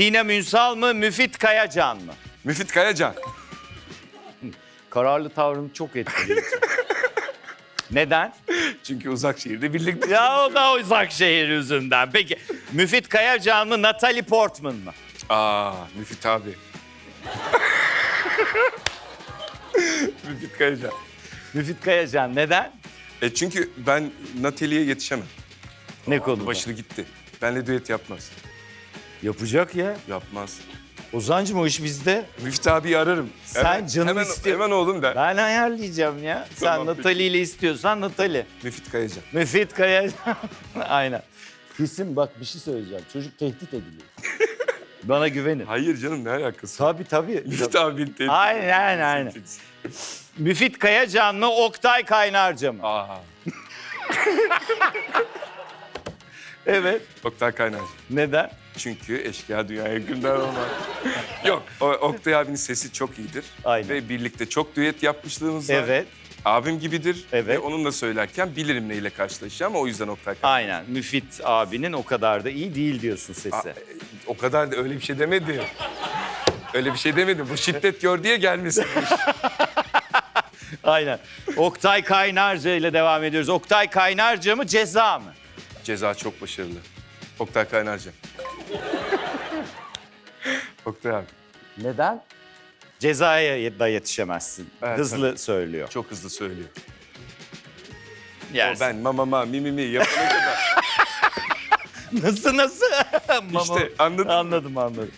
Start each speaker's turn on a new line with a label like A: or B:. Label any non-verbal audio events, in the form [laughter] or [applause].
A: Sinem Ünsal mı, Müfit Kayacan mı?
B: Müfit Kayacan.
A: Kararlı tavrını çok etkileyici. Neden?
B: Çünkü uzak şehirde birlikte.
A: Ya o da uzak şehir yüzünden. Peki Müfit Kayacan mı, Natalie Portman mı?
B: Aa Müfit abi. [laughs] Müfit Kayacan.
A: Müfit Kayacan neden?
B: E çünkü ben Natalie'ye yetişemem.
A: Ne konuda?
B: Başını gitti. Benle düet yapmaz.
A: Yapacak ya.
B: Yapmaz.
A: Ozancım o iş bizde.
B: Müfit abiyi ararım.
A: Sen canım
B: hemen,
A: istiyor-
B: Hemen oğlum der.
A: Ben ayarlayacağım ya. Sen
B: Tamam, peki.
A: Natalie ile istiyorsan Natalie.
B: Müfit Kayacan.
A: Müfit Kayacan. [laughs] Aynen. Kesin bak bir şey söyleyeceğim. Çocuk tehdit ediliyor. [laughs] Bana güvenin.
B: Hayır canım ne alakası?
A: Tabii tabii.
B: Müfit abinin tehdit.
A: Aynen aynen. Müfit Kayacan mı, Oktay Kaynarca mı?
B: Aa. [laughs]
A: Evet.
B: Oktay Kaynarca.
A: Neden?
B: Çünkü eşkıya dünyaya hükümdar olmaz. [laughs] Yok, o, Oktay abinin sesi çok iyidir.
A: Aynen.
B: Ve birlikte çok düet yapmışlığımız var.
A: Evet.
B: Abim gibidir.
A: Evet.
B: Ve onunla söylerken bilirim neyle karşılaşacağım. O yüzden Oktay Kaynarca.
A: Aynen. Müfit abinin o kadar da iyi değil diyorsun sesi.
B: E, O kadar da öyle bir şey demedi. öyle bir şey demedi. Bu şiddet gör diye gelmesin. [laughs]
A: Aynen. Oktay Kaynarca ile devam ediyoruz. Oktay Kaynarca mı, ceza mı?
B: Ceza çok başarılı. Oktay Kaynarca. [laughs] Oktay abi.
A: Neden? Cezaya da yetişemezsin.
B: Evet,
A: Hızlı söylüyor.
B: Çok hızlı söylüyor.
A: Yersin.
B: O ben ma ma ma mi mi mi yapana kadar. [laughs]
A: Nasıl nasıl? Mama-
B: İşte anladın?
A: Anladım anladım.